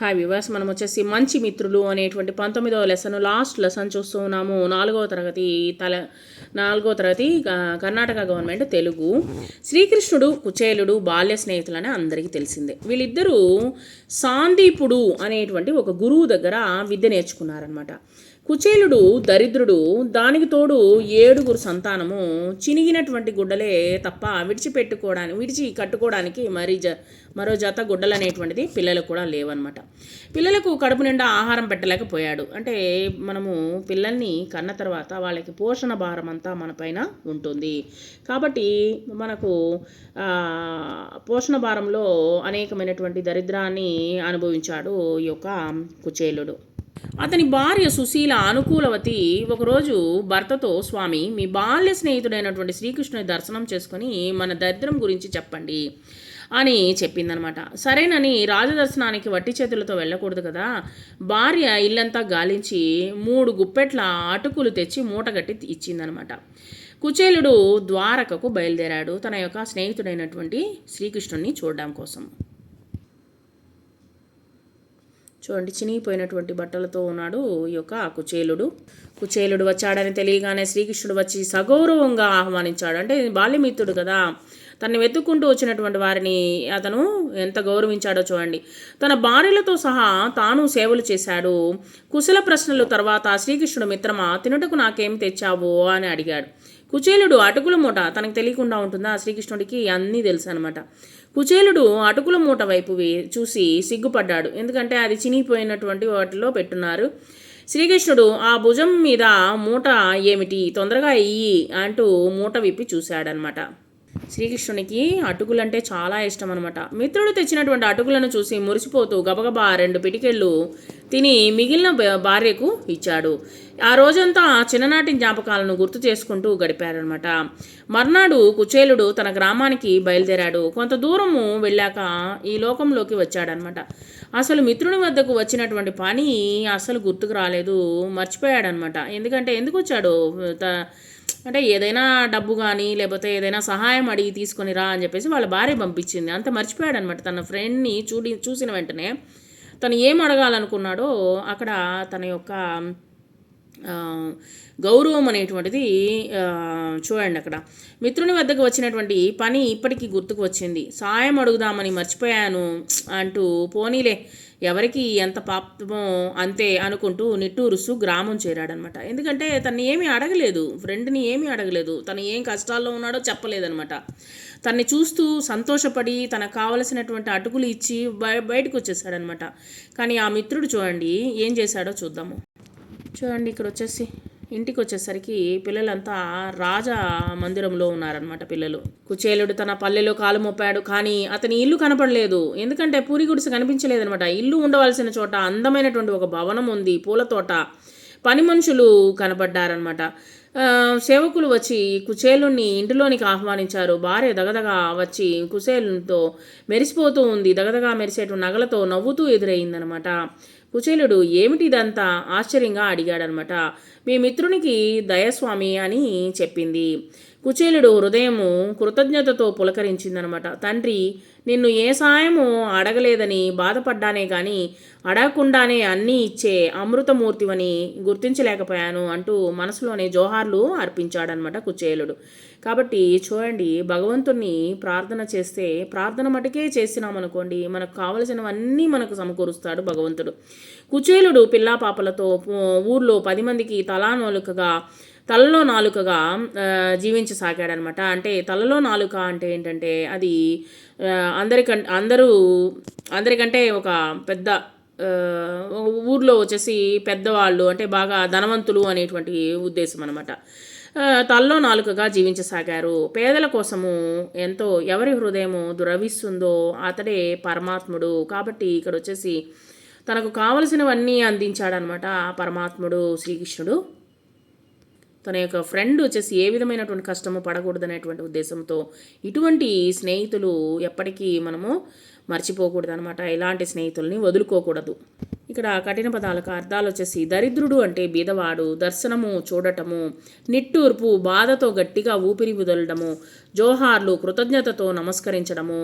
Hi వివాస్ మనం వచ్చేసి మంచి మిత్రులు అనేటువంటి పంతొమ్మిదవ లెసన్ లాస్ట్ లెసన్ చూస్తూ ఉన్నాము. నాలుగవ తరగతి తల నాలుగవ తరగతి కర్ణాటక గవర్నమెంట్ తెలుగు. శ్రీకృష్ణుడు కుచేలుడు బాల్య స్నేహితులని అందరికీ తెలిసిందే. వీళ్ళిద్దరూ సాందీపుడు అనేటువంటి ఒక గురువు దగ్గర విద్య నేర్చుకున్నారనమాట కుచేలుడు దరిద్రుడు దానికి తోడు ఏడుగురు సంతానము చినిగినటువంటి గుడ్డలే తప్ప విడిచిపెట్టుకోవడానికి విడిచి కట్టుకోవడానికి మరి జ మరో జత గుడ్డలు అనేటువంటిది పిల్లలకు కూడా లేవన్నమాట. పిల్లలకు కడుపు నిండా ఆహారం పెట్టలేకపోయాడు. అంటే మనము పిల్లల్ని కన్న తర్వాత వాళ్ళకి పోషణ భారం అంతా మన పైన ఉంటుంది. కాబట్టి మనకు పోషణ భారంలో అనేకమైనటువంటి దరిద్రాన్ని అనుభవించాడు ఈ యొక్క కుచేలుడు. అతని భార్య సుశీల అనుకూలవతి ఒకరోజు భర్తతో స్వామి మీ బాల్య స్నేహితుడైనటువంటి శ్రీకృష్ణుని దర్శనం చేసుకొని మన దరిద్రం గురించి చెప్పండి అని చెప్పిందనమాట. సరేనని రాజదర్శనానికి వట్టి చేతులతో వెళ్ళకూడదు కదా. భార్య ఇల్లంతా గాలించి మూడు గుప్పెట్ల అటుకులు తెచ్చి మూటగట్టి ఇచ్చిందనమాట. కుచేలుడు ద్వారకకు బయలుదేరాడు. తన యొక్క స్నేహితుడైనటువంటి శ్రీకృష్ణుణ్ణి చూడడం కోసం. చూడండి చినిగిపోయినటువంటి బట్టలతో ఉన్నాడు ఈ యొక్క కుచేలుడు. కుచేలుడు వచ్చాడని తెలియగానే శ్రీకృష్ణుడు వచ్చి సగౌరవంగా ఆహ్వానించాడు. అంటే బాల్యమిత్రుడు కదా తనని వెతుక్కుంటూ వచ్చినటువంటి వారిని అతను ఎంత గౌరవించాడో చూడండి. తన భార్యలతో సహా తాను సేవలు చేశాడు. కుశల ప్రశ్నలు తర్వాత శ్రీకృష్ణుడు మిత్రమా తినుటకు నాకేం తెచ్చావు? అని అడిగాడు. కుచేలుడు అటుకుల మూట తనకు తెలియకుండా ఉంటుందా? శ్రీకృష్ణుడికి అన్నీ తెలుసు అనమాట కుచేలుడు అటుకుల మూట వైపు చూసి సిగ్గుపడ్డాడు. ఎందుకంటే అది చినిగిపోయినటువంటి వాటిలో పెట్టున్నారు. శ్రీకృష్ణుడు ఆ భుజం మీద మూట ఏమిటి? తొందరగా ఇయ్యి అంటూ మూట విప్పి చూశాడనమాట శ్రీకృష్ణునికి అటుకులంటే చాలా ఇష్టం అనమాట మిత్రుడు తెచ్చినటువంటి అటుకులను చూసి మురిసిపోతూ గబగబా రెండు పిటికెళ్ళు తిని మిగిలిన భా- భార్యకు ఇచ్చాడు. ఆ రోజంతా చిన్ననాటి జ్ఞాపకాలను గుర్తు చేసుకుంటూ గడిపారనమాట మర్నాడు కుచేలుడు తన గ్రామానికి బయలుదేరాడు. కొంత దూరము వెళ్ళాక ఈ లోకంలోకి వచ్చాడనమాట అసలు మిత్రుని వద్దకు వచ్చినటువంటి పని అసలు గుర్తుకు రాలేదు. మర్చిపోయాడనమాట ఎందుకంటే ఎందుకు వచ్చాడు త- అంటే ఏదైనా డబ్బు కానీ లేకపోతే ఏదైనా సహాయం అడిగి తీసుకొని రా అని చెప్పేసి వాళ్ళ భార్య పంపించింది. అంత మర్చిపోయాడు అనమాట తన ఫ్రెండ్ని చూడి చూసిన వెంటనే తను ఏం అడగాలనుకున్నాడో అక్కడ తన యొక్క గౌరవం అనేటువంటిది చూడండి అక్కడ. మిత్రుని వద్దకు వచ్చినటువంటి పని ఇప్పటికీ గుర్తుకు వచ్చింది. సాయం అడుగుదామని మర్చిపోయాను అంటూ పోనీలే ఎవరికి ఎంత పాపమో అంతే అనుకుంటూ నిట్టూరుస్తూ గ్రామం చేరాడనమాట. ఎందుకంటే తను ఏమీ అడగలేదు ఫ్రెండ్ని ఏమీ అడగలేదు తను ఏం కష్టాల్లో ఉన్నాడో చెప్పలేదనమాట. తన్ని చూస్తూ సంతోషపడి తనకు కావలసినటువంటి అటుకులు ఇచ్చి బయ బయటకు వచ్చేసాడనమాట కానీ ఆ మిత్రుడు చూడండి ఏం చేశాడో చూద్దాము. చూడండి ఇక్కడ వచ్చేసి ఇంటికి వచ్చేసరికి పిల్లలంతా రాజా మందిరంలో ఉన్నారనమాట పిల్లలు. కుచేలుడు తన పల్లెలో కాలు మోపాడు కానీ అతని ఇల్లు కనపడలేదు. ఎందుకంటే పూరి గుడిసె కనిపించలేదనమాట ఇల్లు ఉండవలసిన చోట అందమైనటువంటి ఒక భవనం ఉంది పూల తోట. పని మనుషులు కనపడ్డారనమాట సేవకులు వచ్చి కుచేలుని ఇంటిలోనికి ఆహ్వానించారు. భార్య దగదగా వచ్చి కుచేలుతో మెరిసిపోతూ ఉంది. దగదగా మెరిసేటు నగలతో నవ్వుతూ ఎదురయ్యిందనమాట కుచేలుడు ఏమిటి ఇదంతా? ఆశ్చర్యంగా అడిగాడనమాట. మీ మిత్రునికి దయస్వామి అని చెప్పింది. కుచేలుడు హృదయము కృతజ్ఞతతో పులకరించిందనమాట. తండ్రి నిన్ను ఏ సాయము అడగలేదని బాధపడ్డానే కానీ అడగకుండానే అన్నీ ఇచ్చే అమృతమూర్తివని గుర్తించలేకపోయాను అంటూ మనసులోనే జోహార్లు అర్పించాడనమాట కుచేలుడు. కాబట్టి చూడండి భగవంతుణ్ణి ప్రార్థన చేస్తే ప్రార్థన మటుకే చేసినామనుకోండి మనకు కావలసినవన్నీ మనకు సమకూరుస్తాడు భగవంతుడు. కుచేలుడు పిల్లా పాపలతో ఊర్లో పది మందికి తలానోలుకగా తలలో నాలుకగా ఆ, జీవించసాగాడనమాట అంటే తలలో నాలుక అంటే ఏంటంటే అది అందరికం అందరూ అందరికంటే ఒక పెద్ద ఊర్లో వచ్చేసి పెద్దవాళ్ళు అంటే బాగా ధనవంతులు అనేటువంటి ఉద్దేశం అనమాట. తల్లో నాలుకగా జీవించసాగారు పేదల కోసము ఎంతో ఎవరి హృదయము దురవిస్తుందో అతడే పరమాత్ముడు. కాబట్టి ఇక్కడ వచ్చేసి తనకు కావలసినవన్నీ అందించాడనమాట పరమాత్ముడు శ్రీకృష్ణుడు. తన యొక్క ఫ్రెండ్ వచ్చేసి ఏ విధమైనటువంటి కష్టము పడకూడదనేటువంటి ఉద్దేశంతో ఇటువంటి స్నేహితులు ఎప్పటికీ మనము మర్చిపోకూడదు అనమాట ఇలాంటి స్నేహితుల్ని వదులుకోకూడదు. ఇక్కడ కఠిన పదాలకు అర్థాలు వచ్చేసి దరిద్రుడు అంటే బీదవాడు దర్శనము చూడటము నిట్టూర్పు బాధతో గట్టిగా ఊపిరి వదలడము జోహార్లు కృతజ్ఞతతో నమస్కరించడము.